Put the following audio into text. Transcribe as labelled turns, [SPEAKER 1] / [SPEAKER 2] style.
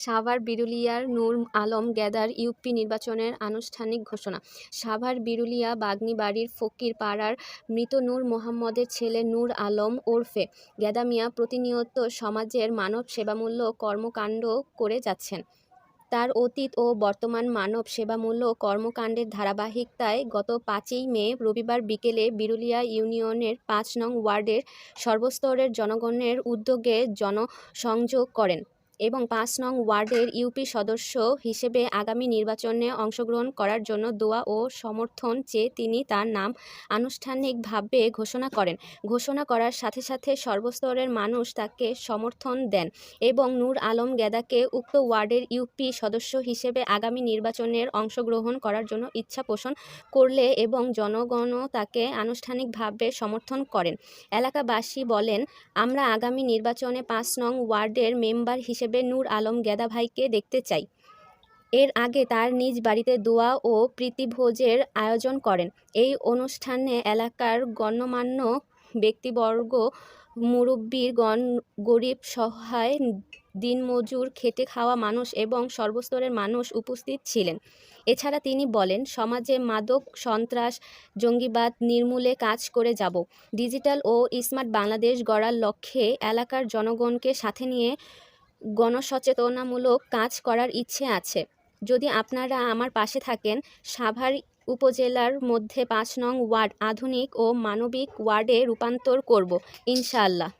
[SPEAKER 1] সাভার বিরুলিয়ার Nur Alam gather UP নির্বাচনের আনুষ্ঠানিক ঘোষণা। সাভার বিরুলিয়া বাগনিবাড়ির ফকির পাড়ার মৃত নূর মোহাম্মদের ছেলে নূর আলম ওরফে। গেদা মিয়া প্রতিনিয়ত সমাজের মানব সেবামূলক কর্মকাণ্ড করে যাচ্ছেন। তার অতীত ও বর্তমান মানব সেবামূলক কর্মকাণ্ডের ধারাবাহিকতায় গত পাঁচই মে রবিবার বিকেলে বিরুলিয়া ইউনিয়নের পাঁচ নং ওয়ার্ডের সর্বস্তরের জনগণের উদ্যোগে জনসংযোগ করেন। এবং পাঁচ নং ওয়ার্ডের ইউপি সদস্য হিসেবে আগামী নির্বাচনে অংশগ্রহণ করার জন্য দোয়া ও সমর্থন চেয়ে তিনি তার নাম আনুষ্ঠানিকভাবে ঘোষণা করেন। ঘোষণা করার সাথে সাথে সর্বস্তরের মানুষ তাকে সমর্থন দেন এবং নূর আলম গেদাকে উক্ত ওয়ার্ডের ইউপি সদস্য হিসেবে আগামী নির্বাচনের অংশগ্রহণ করার জন্য ইচ্ছা পোষণ করলে এবং জনগণও তাকে আনুষ্ঠানিকভাবে সমর্থন করেন। এলাকাবাসী বলেন, আমরা আগামী নির্বাচনে পাঁচ নং ওয়ার্ডের মেম্বার হিসেবে নূর আলম গেদা ভাইকে দেখতে চাই। এর আগে তার নিজ বাড়িতে দোয়া ও প্রীতিভোজের আয়োজন করেন। এই অনুষ্ঠানে এলাকার গণ্যমান্য ব্যক্তিবর্গ মুরব্বীগণ গরিব সহায়, দিনমজুর, খেটে খাওয়া মানুষ এবং সর্বস্তরের মানুষ উপস্থিত ছিলেন। এছাড়া তিনি বলেন, সমাজে মাদক, সন্ত্রাস, জঙ্গিবাদ নির্মূলে কাজ করে যাব। ডিজিটাল ও স্মার্ট বাংলাদেশ গড়ার লক্ষ্যে এলাকার জনগণকে সাথে নিয়ে গণসচেতনামূলক কাজ করার ইচ্ছে আছে। যদি আপনারা আমার পাশে থাকেন, সাভার উপজেলার মধ্যে পাঁচ নং ওয়ার্ড আধুনিক ও মানবিক ওয়ার্ডে রূপান্তর করব, ইনশাআল্লাহ।